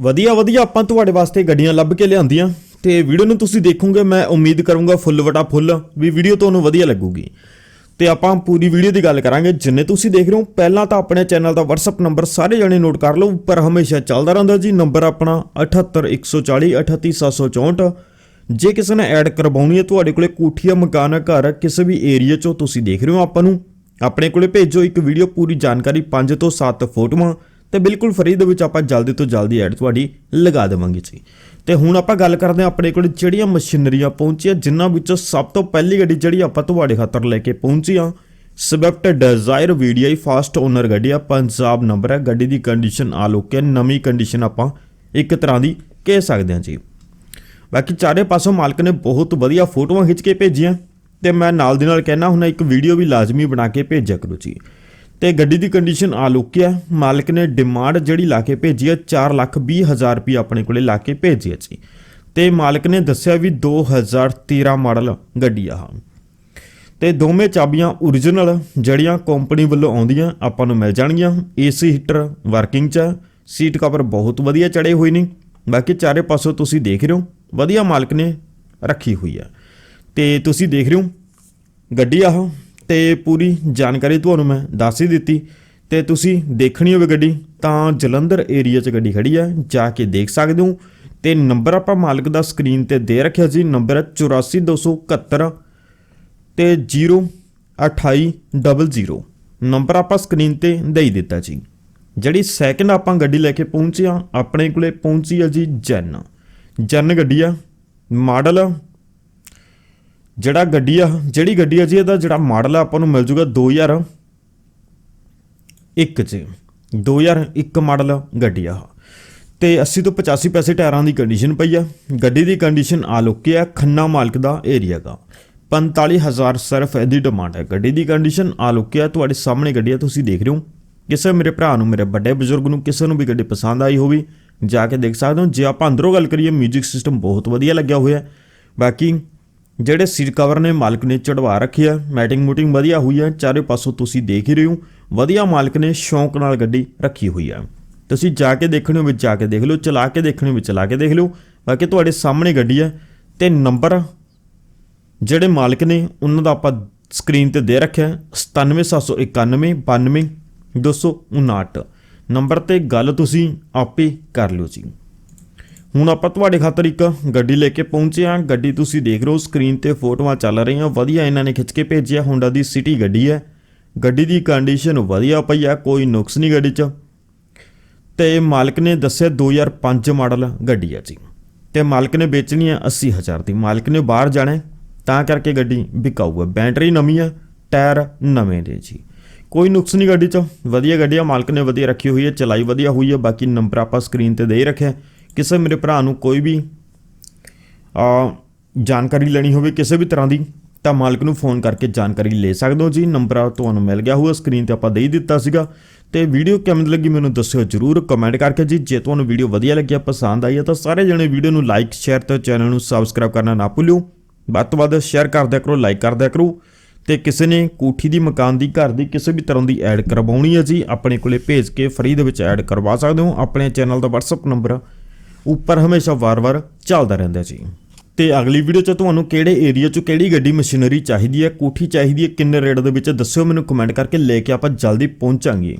ਵਧੀਆ ਵਧੀਆ ਆਪਾਂ ਤੁਹਾਡੇ ਵਾਸਤੇ ਗੱਡੀਆਂ ਲੱਭ ਕੇ ਲਿਆਂਦੀਆਂ। ਤੇ ਵੀਡੀਓ ਨੂੰ ਤੁਸੀਂ ਦੇਖੋਗੇ, ਮੈਂ ਉਮੀਦ ਕਰੂੰਗਾ ਫੁੱਲ ਵਟਾ ਫੁੱਲ ਵੀ ਵੀਡੀਓ ਤੁਹਾਨੂੰ ਵਧੀਆ ਲੱਗੂਗੀ। ਤੇ ਆਪਾਂ ਪੂਰੀ ਵੀਡੀਓ ਦੀ ਗੱਲ ਕਰਾਂਗੇ। ਜਿੰਨੇ ਤੁਸੀਂ ਦੇਖ ਰਹੇ ਹੋ, ਪਹਿਲਾਂ ਤਾਂ ਆਪਣੇ ਚੈਨਲ ਦਾ WhatsApp ਨੰਬਰ ਸਾਰੇ ਜਣੇ ਨੋਟ ਕਰ ਲਓ। ਉੱਪਰ ਹਮੇਸ਼ਾ ਚੱਲਦਾ ਰਹਿੰਦਾ ਜੀ। ਨੰਬਰ ਆਪਣਾ 78140 38764 ਜੇ ਕਿਸੇ ਨੇ ਐਡ ਕਰਵਾਉਣੀ ਹੈ, ਤੁਹਾਡੇ ਕੋਲੇ ਕੋਠੀਆ, ਮਕਾਨ, ਘਰ, ਕਿਸੇ ਵੀ ਏਰੀਆ ਚੋਂ ਤੁਸੀਂ ਦੇਖ ਰਹੇ ਹੋ ਆਪਾਂ ਨੂੰ। ਆਪਣੇ ਕੋਲੇ ਭੇਜੋ ਇੱਕ ਵੀਡੀਓ ਪੂਰੀ ਜਾਣਕਾਰੀ 5 ਤੋਂ 7 ਫੋਟੋਆਂ। ਤੇ ਬਿਲਕੁਲ ਫਰੀ ਦੇ ਵਿੱਚ ਆਪਾਂ ਜਲਦੀ ਤੋਂ ਜਲਦੀ ਐਡ ਤੁਹਾਡੀ ਲਗਾ ਦੇਵਾਂਗੇ ਜੀ। ਤੇ ਹੁਣ ਆਪਾਂ ਗੱਲ ਕਰਦੇ ਹਾਂ ਆਪਣੇ ਕੋਲ ਜਿਹੜੀਆਂ ਮਸ਼ੀਨਰੀਆਂ ਪਹੁੰਚੀਆਂ, ਜਿਨ੍ਹਾਂ ਵਿੱਚੋਂ ਸਭ ਤੋਂ ਪਹਿਲੀ ਗੱਡੀ ਜਿਹੜੀ ਆਪਾਂ ਤੁਹਾਡੇ ਖਾਤਰ ਲੈ ਕੇ ਪਹੁੰਚੀ ਆ Swift Dzire VDI first owner ਗੱਡੀ ਆ, ਪੰਜਾਬ ਨੰਬਰ ਹੈ ਗੱਡੀ ਦੀ ਕੰਡੀਸ਼ਨ ਆ ਲੋਕੇ ਨਵੀਂ ਕੰਡੀਸ਼ਨ ਆਪਾਂ ਇੱਕ ਤਰ੍ਹਾਂ ਦੀ ਕਹਿ ਸਕਦੇ ਹਾਂ ਜੀ। ਬਾਕੀ ਚਾਰੇ ਪਾਸੋਂ ਮਾਲਕ ਨੇ ਬਹੁਤ ਵਧੀਆ ਫੋਟੋਆਂ ਖਿੱਚ ਕੇ ਭੇਜੀਆਂ, ਤੇ ਮੈਂ ਨਾਲ ਦੀ ਨਾਲ ਕਹਿਣਾ ਹੁੰਦਾ, ਇੱਕ ਵੀਡੀਓ ਵੀ ਲਾਜ਼ਮੀ ਬਣਾ ਕੇ ਭੇਜਿਆ ਕਰੋ ਜੀ। ਤੇ ਗੱਡੀ ਦੀ ਕੰਡੀਸ਼ਨ ਆ ਲੁਕੀ ਆ ਮਾਲਕ ਨੇ ਡਿਮਾਂਡ ਜਿਹੜੀ ਲਾ ਕੇ ਭੇਜੀ ਹੈ 4 ਲੱਖ 20 ਹਜ਼ਾਰ ਰੁਪਏ ਆਪਣੇ ਕੋਲੇ ਲਾ ਕੇ ਭੇਜੀ ਆ ਜੀ। ਤੇ ਮਾਲਕ ਨੇ ਦੱਸਿਆ ਵੀ 2013 ਮਾਡਲ ਗੱਡੀ ਆ। ਆਹ। ਤੇ ਦੋਵੇਂ ਚਾਬੀਆਂ origignal ਜਿਹੜੀਆਂ ਕੰਪਨੀ ਵੱਲੋਂ ਆਉਂਦੀਆਂ ਆਪਾਂ ਨੂੰ ਮਿਲ ਜਾਣਗੀਆਂ। ਏਸੀ ਹੀਟਰ ਵਰਕਿੰਗ 'ਚ ਆ, ਸੀਟ ਕਵਰ ਬਹੁਤ ਵਧੀਆ ਚੜੇ ਹੋਏ ਨੇ। ਬਾਕੀ ਚਾਰੇ ਪਾਸੋਂ ਤੁਸੀਂ ਦੇਖ ਰਹੇ ਹੋ ਵਧੀਆ ਮਾਲਕ ਨੇ ਰੱਖੀ ਹੋਈ ਆ ਤੇ ਤੁਸੀਂ ਦੇਖ ਰਹੇ ਹੋ ਗੱਡੀ ਆਹ ਤੇ ਪੂਰੀ ਜਾਣਕਾਰੀ ਤੁਹਾਨੂੰ ਮੈਂ ਦੱਸ ਹੀ ਦਿੱਤੀ। ਤੇ ਤੁਸੀਂ ਦੇਖਣੀ ਹੋਵੇ ਗੱਡੀ, ਤਾਂ ਜਲੰਧਰ ਏਰੀਆ 'ਚ ਗੱਡੀ ਖੜੀ ਹੈ, ਜਾ ਕੇ ਦੇਖ ਸਕਦੇ ਹੋ। ਤੇ ਨੰਬਰ ਆਪਾਂ ਮਾਲਕ ਦਾ ਸਕਰੀਨ ਤੇ ਦੇ ਰੱਖਿਆ ਜੀ ਨੰਬਰ ਹੈ 84271 ਤੇ 02800 ਨੰਬਰ ਆਪਾਂ ਸਕਰੀਨ ਤੇ ਦੇ ਹੀ ਦਿੱਤਾ ਜੀ। ਜਿਹੜੀ ਸੈਕਿੰਡ ਆਪਾਂ ਗੱਡੀ ਲੈ ਕੇ ਪਹੁੰਚੇ ਆ ਆਪਣੇ ਕੋਲੇ ਪਹੁੰਚੀ ਆ ਜੀ ਜੈਨ। ਜੈਨ ਗੱਡੀ ਆ ਮਾਡਲ ਜਿਹੜਾ ਗੱਡੀ ਆ, ਜਿਹੜੀ ਗੱਡੀ ਆ ਜੀ, ਇਹਦਾ ਜਿਹੜਾ ਮਾਡਲ ਆ, ਆਪਾਂ ਨੂੰ ਮਿਲ ਜੂਗਾ 2001 ਚ। 2001 ਮਾਡਲ ਗੱਡੀ ਆ। ਤੇ 80 ਤੋਂ 85 ਪੈਸੇ ਟਾਇਰਾਂ ਦੀ ਕੰਡੀਸ਼ਨ ਪਈ ਆ। ਗੱਡੀ ਦੀ ਕੰਡੀਸ਼ਨ ਆ ਲੋਕੀ ਆ, ਖੰਨਾ ਮਾਲਕ ਦਾ ਏਰੀਆ ਦਾ। 45000 ਸਿਰਫ ਇਹਦੀ ਡਿਮਾਂਡ ਹੈ ਗੱਡੀ ਦੀ ਕੰਡੀਸ਼ਨ ਆ ਲੋਕੀ ਆ, ਤੁਹਾਡੇ ਸਾਹਮਣੇ ਗੱਡੀ ਆ, ਤੁਸੀਂ ਦੇਖ ਰਹੇ ਹੋ। ਕਿਸੇ ਮੇਰੇ ਭਰਾ ਨੂੰ, ਮੇਰੇ ਵੱਡੇ ਬਜ਼ੁਰਗ ਨੂੰ, ਕਿਸੇ ਨੂੰ ਵੀ ਗੱਡੀ ਪਸੰਦ ਆਈ ਹੋਵੇ, ਜਾ ਕੇ ਦੇਖ ਸਕਦੇ ਹੋ। ਜੇ ਆਪਾਂ ਅੰਦਰੋਂ ਗੱਲ ਕਰੀਏ 뮤직 ਸਿਸਟਮ ਬਹੁਤ ਵਧੀਆ ਲੱਗਿਆ ਹੋਇਆ। ਬਾਕੀ ਜਿਹੜੇ ਸੀਟ ਕਵਰ ਨੇ ਮਾਲਕ ਨੇ ਚੜਵਾ ਰੱਖੇ ਆ ਮੈਟਿੰਗ ਮੂਟਿੰਗ ਵਧੀਆ ਹੋਈ ਹੈ। ਚਾਰੇ ਪਾਸੋਂ ਤੁਸੀਂ ਦੇਖ ਹੀ ਰਹੇ ਹੋ। ਵਧੀਆ ਮਾਲਕ ਨੇ ਸ਼ੌਂਕ ਨਾਲ ਗੱਡੀ ਰੱਖੀ ਹੋਈ ਹੈ। ਤੁਸੀਂ ਜਾ ਕੇ ਦੇਖਣੇ ਵਿੱਚ ਜਾ ਕੇ ਦੇਖ ਲਓ ਚਲਾ ਕੇ ਦੇਖਣੇ ਵਿੱਚ ਚਲਾ ਕੇ ਦੇਖ ਲਓ। ਬਾਕੀ ਤੁਹਾਡੇ ਸਾਹਮਣੇ ਗੱਡੀ ਹੈ ਤੇ ਨੰਬਰ ਜਿਹੜੇ ਮਾਲਕ ਨੇ ਉਹਨਾਂ ਦਾ ਆਪਾਂ ਸਕਰੀਨ ਤੇ ਦੇ ਰੱਖਿਆ ਹੈ, 97791 92259 ਨੰਬਰ ਤੇ ਗੱਲ ਤੁਸੀਂ ਆਪੇ ਕਰ ਲਿਓ ਜੀ। ਹੁਣ ਆਪਾਂ ਤੁਹਾਡੇ ਖਾਤਰ ਇੱਕ ਗੱਡੀ ਲੈ ਕੇ ਪਹੁੰਚੇ ਹਾਂ। ਗੱਡੀ ਤੁਸੀਂ ਦੇਖ ਰਹੇ ਹੋ ਸਕਰੀਨ ਤੇ ਫੋਟੋਆਂ ਚੱਲ ਰਹੀਆਂ। ਵਧੀਆ ਇਹਨਾਂ ਨੇ ਖਿੱਚ ਕੇ ਭੇਜਿਆ। ਹੋਂਡਾ ਦੀ ਸਿਟੀ ਗੱਡੀ ਹੈ। ਗੱਡੀ ਦੀ ਕੰਡੀਸ਼ਨ ਵਧੀਆ ਪਈ ਆ ਕੋਈ ਨੁਕਸ ਨਹੀਂ ਗੱਡੀ 'ਚ। ਤੇ ਮਾਲਕ ਨੇ ਦੱਸਿਆ 2005 ਮਾਡਲ ਗੱਡੀ ਆ ਜੀ। ਤੇ ਮਾਲਕ ਨੇ ਵੇਚਣੀ ਹੈ 80000 ਦੀ। ਮਾਲਕ ਨੇ ਬਾਹਰ ਜਾਣਾ ਤਾਂ ਕਰਕੇ ਗੱਡੀ ਵਿਕਾਊ ਹੈ ਬੈਟਰੀ ਨਵੀਂ ਹੈ, ਟਾਇਰ ਨਵੇਂ ਨੇ ਜੀ। ਕੋਈ ਨੁਕਸ ਨਹੀਂ ਗੱਡੀ 'ਚ। ਵਧੀਆ ਗੱਡੀ ਆ ਮਾਲਕ ਨੇ ਵਧੀਆ ਰੱਖੀ ਹੋਈ ਹੈ, ਚਲਾਈ ਵਧੀਆ ਹੋਈ ਹੈ। ਬਾਕੀ ਨੰਬਰ ਆਪਾਂ ਸਕਰੀਨ ਤੇ ਦੇ ਹੀ ਰੱਖਿਆ। ਕਿਸੇ ਮੇਰੇ ਭਰਾ ਨੂੰ ਕੋਈ ਵੀ ਆ ਜਾਣਕਾਰੀ ਲੈਣੀ ਹੋਵੇ ਕਿਸੇ ਵੀ ਤਰ੍ਹਾਂ ਦੀ, ਤਾਂ ਮਾਲਕ ਨੂੰ ਫੋਨ ਕਰਕੇ ਜਾਣਕਾਰੀ ਲੈ ਸਕਦੇ ਹੋ ਜੀ। ਨੰਬਰ ਤੁਹਾਨੂੰ ਮਿਲ ਗਿਆ ਹੋਊਗਾ ਸਕਰੀਨ ਤੇ ਆਪਾਂ ਦੇ ਹੀ ਦਿੱਤਾ ਸੀਗਾ। ਤੇ ਵੀਡੀਓ ਕਿਵੇਂ ਲੱਗੀ ਮੈਨੂੰ ਦੱਸਿਓ ਜਰੂਰ ਕਮੈਂਟ ਕਰਕੇ ਜੀ। ਜੇ ਤੁਹਾਨੂੰ ਵੀਡੀਓ ਵਧੀਆ ਲੱਗਿਆ, ਪਸੰਦ ਆਈ ਹੈ, ਤਾਂ ਸਾਰੇ ਜਣੇ ਵੀਡੀਓ ਨੂੰ ਲਾਈਕ ਸ਼ੇਅਰ ਤੇ ਚੈਨਲ ਨੂੰ ਸਬਸਕ੍ਰਾਈਬ ਕਰਨਾ ਨਾ ਭੁੱਲਿਓ। ਵੱਧ ਤੋਂ ਵੱਧ ਸ਼ੇਅਰ ਕਰਦਿਆ ਕਰੋ ਲਾਈਕ ਕਰਦਿਆ ਕਰੋ। ਤੇ ਕਿਸੇ ਨੇ ਕੋਠੀ ਦੀ, ਮਕਾਨ ਦੀ, ਘਰ ਦੀ ਕਿਸੇ ਵੀ ਤਰ੍ਹਾਂ ਦੀ ਐਡ ਕਰਵਾਉਣੀ ਹੈ ਜੀ, ਆਪਣੇ ਕੋਲੇ ਭੇਜ ਕੇ ਫ੍ਰੀ ਦੇ ਵਿੱਚ ਐਡ ਕਰਵਾ ਸਕਦੇ ਹੋ। ਆਪਣੇ ਚੈਨਲ ਦਾ WhatsApp ਨੰਬਰ ਉੱਪਰ ਹਮੇਸ਼ਾ ਵਾਰ-ਵਾਰ ਚੱਲਦਾ ਰਹਿੰਦਾ ਜੀ। ਤੇ ਅਗਲੀ ਵੀਡੀਓ 'ਚ ਤੁਹਾਨੂੰ ਕਿਹੜੇ ਏਰੀਆ 'ਚ ਕਿਹੜੀ ਗੱਡੀ ਮਸ਼ੀਨਰੀ ਚਾਹੀਦੀ ਹੈ, ਕੋਠੀ ਚਾਹੀਦੀ ਹੈ, ਕਿੰਨੇ ਰੇਟ ਦੇ ਵਿੱਚ ਦੱਸਿਓ ਮੈਨੂੰ ਕਮੈਂਟ ਕਰਕੇ ਲੈ ਕੇ ਆਪਾਂ ਜਲਦੀ ਪਹੁੰਚਾਂਗੇ।